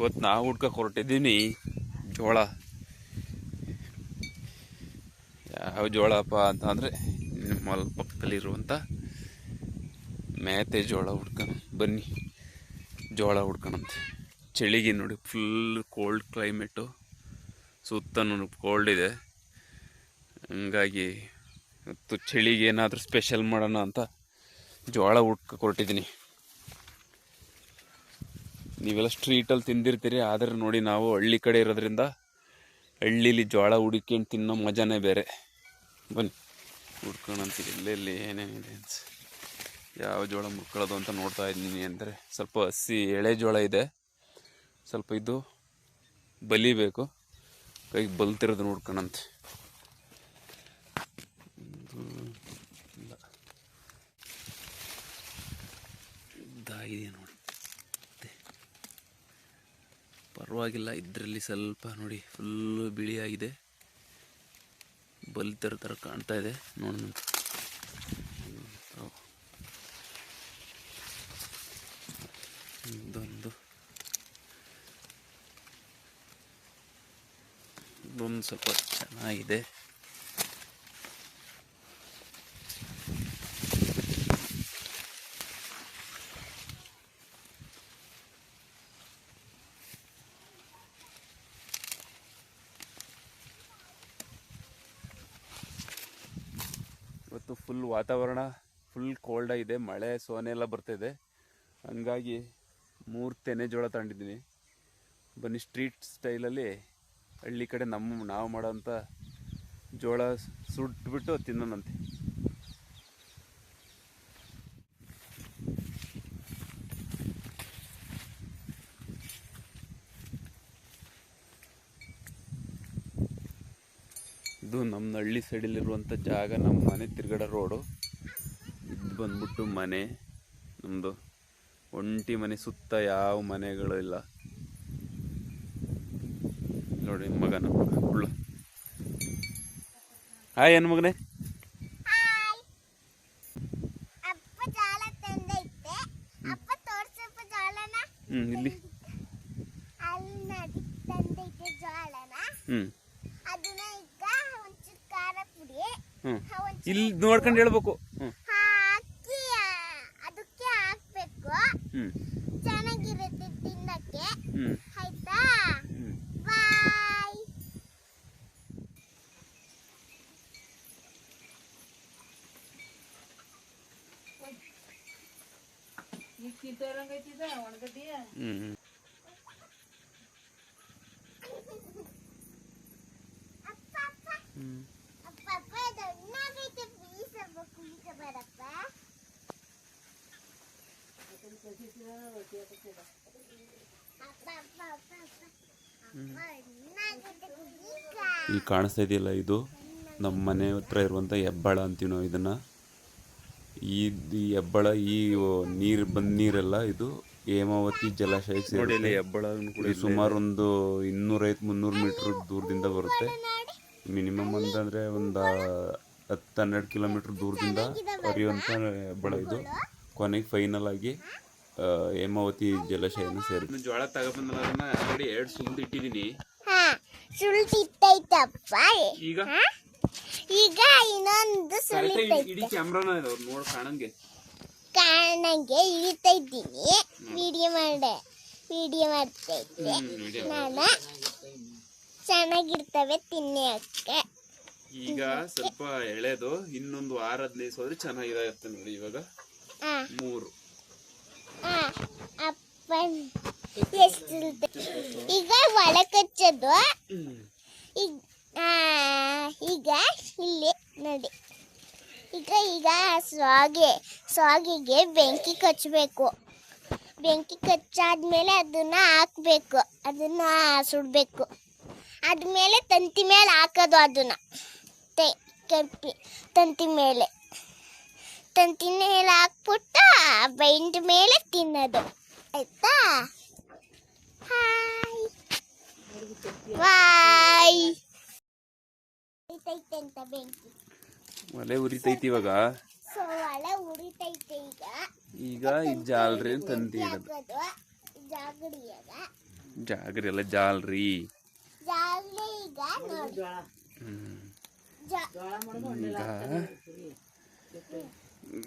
ಇವತ್ತು ನಾವು ಹುಡ್ಕಕ್ಕೆ ಹೊರಟಿದ್ದೀನಿ. ಜೋಳ. ಯಾವ ಜೋಳಪ್ಪ ಅಂತ ಅಂದರೆ ನಿಮ್ಮ ಮಲ್ ಪಕ್ಕದಲ್ಲಿರುವಂಥ ಮೇತೆ ಜೋಳ ಹುಡ್ಕೋಣ. ಬನ್ನಿ. ಜೋಳ ಹುಡ್ಕೋಣಂತೆ. ಚಳಿಗೆ ನೋಡಿ ಫುಲ್ ಕೋಲ್ಡ್ ಕ್ಲೈಮೇಟು ಸುತ್ತ ಕೋಲ್ಡ್ ಇದೆ. ಹಂಗಾಗಿ ಇವತ್ತು ಚಳಿಗೆ ಏನಾದರೂ ಸ್ಪೆಷಲ್ ಮಾಡೋಣ ಅಂತ ಜೋಳ ಹುಡ್ಕಕ್ಕೆ ಹೊರಟಿದ್ದೀನಿ. ನೀವೆಲ್ಲ ಸ್ಟ್ರೀಟಲ್ಲಿ ತಿಂದಿರ್ತೀರಿ, ಆದರೆ ನೋಡಿ ನಾವು ಹಳ್ಳಿ ಕಡೆ ಇರೋದ್ರಿಂದ ಹಳ್ಳಿಲಿ ಜೋಳ ಹುಡುಕೊಂಡು ತಿನ್ನೋ ಮಜಾನೇ ಬೇರೆ. ಬನ್ನಿ ಹುಡ್ಕೊಳಂತೀರಿ ಎಲ್ಲೆಲ್ಲಿ ಏನೇನಿದೆ ಅಂತ. ಯಾವ ಜೋಳ ಮುಡ್ಕೊಳ್ಳೋದು ಅಂತ ನೋಡ್ತಾ ಇದ್ದೀನಿ ಅಂದರೆ ಸ್ವಲ್ಪ ಹಸಿ ಎಳೆ ಜೋಳ ಇದೆ. ಸ್ವಲ್ಪ ಇದು ಬಲಿಬೇಕು ಕೈಗೆ ಬಲ್ತಿರೋದು ನೋಡ್ಕೊಳಂತೆ ಇಲ್ಲ. ಇದಾಗಿದೆ ಮತ್ತೆ ಪರವಾಗಿಲ್ಲ, ಇದರಲ್ಲಿ ಸ್ವಲ್ಪ ನೋಡಿ ಫುಲ್ಲು ಬಿಳಿಯಾಗಿದೆ. ಬಲ್ತಿರ ಥರ ಕಾಣ್ತಾ ಇದೆ ನೋಡೋಣ ಇದೊಂದು. ಇದೊಂದು ಸ್ವಲ್ಪ ಚೆನ್ನಾಗಿದೆ. ಇವತ್ತು ಫುಲ್ ವಾತಾವರಣ ಫುಲ್ ಕೋಲ್ಡ್ ಆಗಿದೆ, ಮಳೆ, ಸೋನೆ ಎಲ್ಲ ಬರ್ತಿದೆ ಹಂಗಾಗಿ ಮೂರು ತೆನೆ ಜೋಳ ತಗೊಂಡಿದ್ದೀನಿ. ಬನ್ನಿ ಸ್ಟ್ರೀಟ್ ಸ್ಟೈಲಲ್ಲಿ ಹಳ್ಳಿ ಕಡೆ ನಮ್ಮ, ನಾವು ಮಾಡೋಂಥ ಜೋಳ ಸುಟ್ಬಿಟ್ಟು ತಿನ್ನೋಣಂತೆ. ಇದು ನಮ್ಮ ಹಳ್ಳಿ ಸೈಡಲ್ಲಿರುವಂಥ ಜಾಗ ನಮ್ಮ ಮನೆ ತಿರುಗಡ ರೋಡು ಇದು ಬಂದ್ಬಿಟ್ಟು ಮನೆ. ನಮ್ಮದು ಒಂಟಿ ಮನೆ ಸುತ್ತ ಯಾವ ಮನೆಗಳು ಇಲ್ಲ. ನೋಡಿ ಮಗನ. ಹುಳ್ಳು ಹಾಯ್ ಏನು ಮಗನೇ? ಹ್ಞೂ ಇಲ್ಲಿ. ಹ್ಮ್. ಹ್ಞೂ ಅದನ್ನ ಈಗ ಒಂಚೂರು ಖಾರ ಪುಡಿ ಹ್ಞೂ ಒಂಚೂರು ಇಲ್ಲಿ ನೋಡ್ಕೊಂಡು ಹೇಳ್ಬೇಕು. ಹ್ಮ್. ಹಾಕಿ ಅದಕ್ಕೆ ಹಾಕ್ಬೇಕು. ಹ್ಮ್. ಚೆನ್ನಾಗಿರುತ್ತೆ ತಿನ್ನಕ್ಕೆ. ಹ್ಮ್. ಆಯ್ತಾ? ಬಾಯ್. ಹ್ಞೂ ಹ್ಞೂ ಅಪ್ಪ ಅಪ್ಪ ಹ್ಞೂ ಅಪ್ಪ ಅಪ್ಪ ದೊಡ್ಡನಾಗೈತೆ ಪ್ಲೀಸ್ ಅಪ್ಪ ಕುಳಿತ ಬರಪ್ಪ ಇಲ್ಲಿ ಕಾಣಿಸ್ತಾ ಇದೆಯಲ್ಲ ಇದು? ನಮ್ಮ ಮನೆ ಹತ್ರ ಇರುವಂಥ ಹೆಬ್ಬಾಳ ಅಂತೀವಿ ನಾವು ಇದನ್ನು? ಈ ಈ ಹೆಬ್ಬಾಳ ಈ ನೀರು ಬಂದ ನೀರೆಲ್ಲ ಇದು ಹೇಮಾವತಿ ಜಲಾಶಯಕ್ಕೆ ಸೇರಿದೆ ಹೆಬ್ಬಾಳ ಸುಮಾರು ಒಂದು ಇನ್ನೂರೈವತ್ತು ಮುನ್ನೂರು ಮೀಟ್ರ್ ದೂರದಿಂದ ಬರುತ್ತೆ. ಮಿನಿಮಮ್ ಅಂತಂದರೆ ಒಂದು ಹತ್ತು ಹನ್ನೆರಡು ಕಿಲೋಮೀಟ್ರ್ ದೂರದಿಂದ ಹರಿಯುವಂಥ ಹೆಬ್ಬಾಳ ಇದು. ಕೊನೆಗೆ ಫೈನಲ್ ಆಗಿ ಹೇಮಾವತಿ ಜಲಾಶಯನ ಸೇರಿ ಜೋಳ ತಗೊಬಂದ್ರೆ ಆಲ್ರೆಡಿ ಎರಡು ಸುಲ್ದು ಇಟ್ಟಿದ್ದೀನಿ. ಈಗ? ಈಗ ಇನ್ನೊಂದು ಇಡೀ ಕ್ಯಾಮ್ರಾನ ಇದಾವೆ ನೋಡಿ ಕಾಣಂಗೆ. ಕಾರಣಂಗೆ ಇಳಿತಾ ಇದ್ದೀನಿ ವಿಡಿಯೋ ಮಾಡೆ. ವಿಡಿಯೋ ಮಾಡ್ತಾ ಇದ್ದೆ ನಾನು ಚೆನ್ನಾಗಿರ್ತವೆ ತಿನ್ನಕ್ಕೆ ಈಗ ಸ್ವಲ್ಪ ಎಳೆದು ಇನ್ನೊಂದು ವಾರ ಹದಿನೈದು ಹೋದ್ರೆ ಚೆನ್ನಾಗಿರುತ್ತೆ ನೋಡಿ ಇವಾಗ. ಮೂರು. ಎಷ್ಟು ಈಗ ಒಳ ಕಚ್ಚೋದು. ಈಗ ಇಲ್ಲಿ ನೋಡಿ. ಈಗ ಈಗ ಸ್ವಾಗೆ ಸ್ವಾಗಿಗೆ ಬೆಂಕಿ ಕಚ್ಚಬೇಕು. ಬೆಂಕಿ ಕಚ್ಚಾದ್ಮೇಲೆ ಅದನ್ನ ಹಾಕಬೇಕು. ಅದನ್ನ ಸುಡಬೇಕು. ಆದ್ಮೇಲೆ ತಂತಿ ಮೇಲೆ ಹಾಕೋದು ಅದನ್ನ. ತಂತಿ ಮೇಲೆ. ತಂತಿ ಮೇಲೆ ಹಾಕ್ಬಿಟ್ಟು ಬೈಂಡ್ ಮೇಲೆ ತಿನ್ನೋದು. ಆಯ್ತಾ? ಹಾಯ್ ಬಾಯ್ ಉರಿತೈತೆ ಅಂತ ಬೆಂಕಿ. ಒಲೆ ಉರಿತೈತಿ ಇವಾಗ. ಸೊ ಒಳ ಉರಿತೈತೆ ಈಗ. ಈಗ ಈ ಜಾಲ್ರಿ ತಂತಿ ಇಡೋದು ಜಾಗರಿ ಜಾಗಡಿಯಾಗ ಜಾಗ್ರಿ ಎಲ್ಲ ಜಾಲ್ರಿ. ಜಾಲಿ ಈಗ ನೋಡಿ. ಈಗ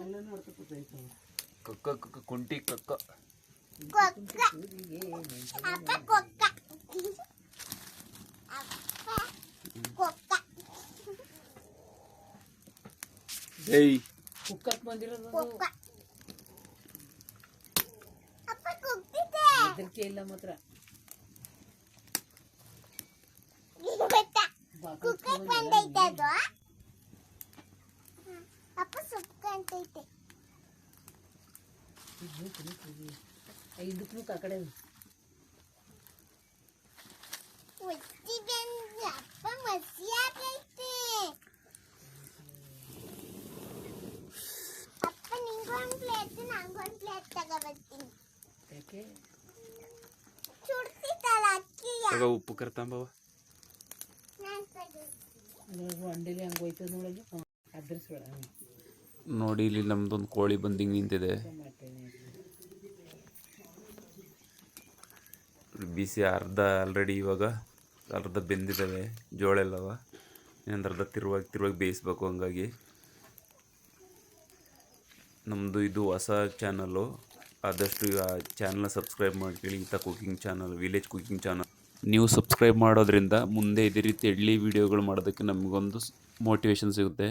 ಕೊಕ್ಕ ಕಕ್ಕ ಕಕ್ಕ ಕುಂಟಿ ಕಕ್ಕ. ಕೊಕ್ಕ ಅಪ್ಪ ಕೊಕ್ಕ ಅಪ್ಪ ಕೊಕ್ಕ. ಏಯ್ ಕುಕ್ಕಕ್ ಬಂದಿರೋದು ಹೆದರಿಕೆ ಇಲ್ಲ ಮಾತ್ರ. ಕುಕ್ಕಕ್ ಬಂದೈತೆ ಅದು ಅಕ್ಕಿಯ. ಕಡೆ ಉಪ್ಪು ಕರ್ತಾಂಬವ ನೋಡು ಇಲ್ಲಿ ನಮ್ದೊಂದು ಕೋಳಿ ಬಂದಿಂಗ್ ನಿಂತಿದೆ. ಬಿಸಿ ಅರ್ಧ ಆಲ್ರೆಡಿ ಇವಾಗ ಅರ್ಧ ಬೆಂದಿದ್ದಾವೆ ಜೋಳ ಎಲ್ಲವ ಇನ್ನೊಂದು ಅರ್ಧ ತಿರುವಾಗಿ ತಿರುವಾಗಿ ಬೇಯಿಸ್ಬೇಕು ಹಂಗಾಗಿ. ನಮ್ಮದು ಇದು ಹೊಸ ಚಾನಲ್ಲು ಆದಷ್ಟು ಆ ಚಾನಲ್ನ ಸಬ್ಸ್ಕ್ರೈಬ್ ಮಾಡ್ಕೊಳ್ಳಿ. ಇಂಥ cooking channel village cooking channel ನೀವು ಸಬ್ಸ್ಕ್ರೈಬ್ ಮಾಡೋದ್ರಿಂದ ಮುಂದೆ ಇದೇ ರೀತಿ ಎಳ್ಳಿ ವಿಡಿಯೋಗಳು ಮಾಡೋದಕ್ಕೆ ನಮಗೊಂದು ಮೋಟಿವೇಶನ್ ಸಿಗುತ್ತೆ.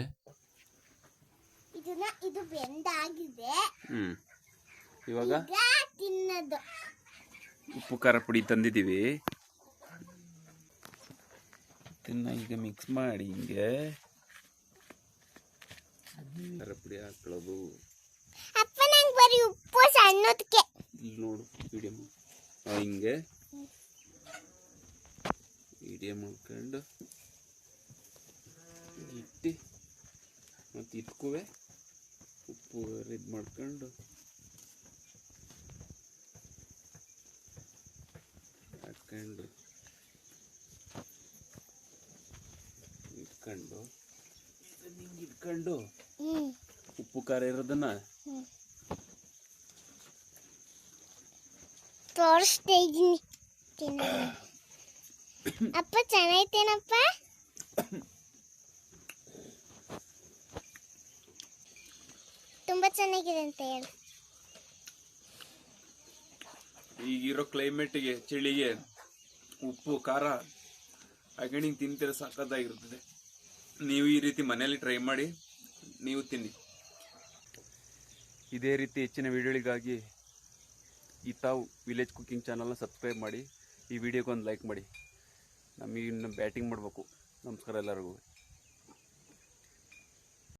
ಇದನ್ನ ಇದು ಬೆಂದಾಗಿದೆ. ಹ್ಞೂ ಇವಾಗ? ತಿನ್ನೋದು. ಉಪ್ಪು ಖಾರ ಪುಡಿ ತಂದಿದ್ದೀವಿ. ಇದನ್ನು ಈಗ ಮಿಕ್ಸ್ ಮಾಡಿ ಹಿಂಗೆ ಖಾರ ಪುಡಿ ಹಾಕೊಳ್ಳೋದು ಉಪ್ಪು ಸಣ್ಣದಕ್ಕೆ ಇಲ್ಲಿ ನೋಡು ವಿಡಿಯೋ ಹಿಂಗೆ. ವಿಡಿಯೋ ಮಾಡ್ಕೊಂಡು ಇಟ್ಟು ಮತ್ತು ಇಟ್ಕುವೆ. ಉಪ್ಪು ಇದು ಮಾಡ್ಕೊಂಡು ಇಟ್ಕೊಂಡು ಇದನ್ನ ಹಿಂಗೆ ಇಟ್ಕೊಂಡು ಉಪ್ಪು ಖಾರ ಇರೋದನ್ನ ತೋರಿಸ್ತಾ ಇದ್ದೀನಿ. ತಿನ್ನೋದು. ಅಪ್ಪ ಚೆನ್ನಾಯ್ತೇನಪ್ಪ ತುಂಬಾ ಚೆನ್ನಾಗಿದೆ ಅಂತ ಹೇಳಿ. ಈಗಿರೋ ಕ್ಲೈಮೇಟ್ಗೆ ಚಳಿಗೆ ಉಪ್ಪು, ಖಾರ ಹಾಕೊಂಡು ತಿಂತೀರ ಸಾಕದಾಗಿರ್ತದೆ ನೀವು ಈ ರೀತಿ ಮನೆಯಲ್ಲಿ ಟ್ರೈ ಮಾಡಿ, ನೀವು ತಿನ್ನಿ. ಇದೇ ರೀತಿ ಹೆಚ್ಚಿನ ವಿಡಿಯೋಗಳಿಗಾಗಿ ಈ ತಾವು ವಿಲೇಜ್ ಕುಕ್ಕಿಂಗ್ ಚಾನಲ್ನ ಸಬ್ಸ್ಕ್ರೈಬ್ ಮಾಡಿ, ಈ ವಿಡಿಯೋಗೆ ಒಂದು ಲೈಕ್ ಮಾಡಿ. ನಮಗೆ ಇನ್ನು ಬ್ಯಾಟಿಂಗ್ ಮಾಡಬೇಕು. ನಮಸ್ಕಾರ ಎಲ್ಲರಿಗೂ.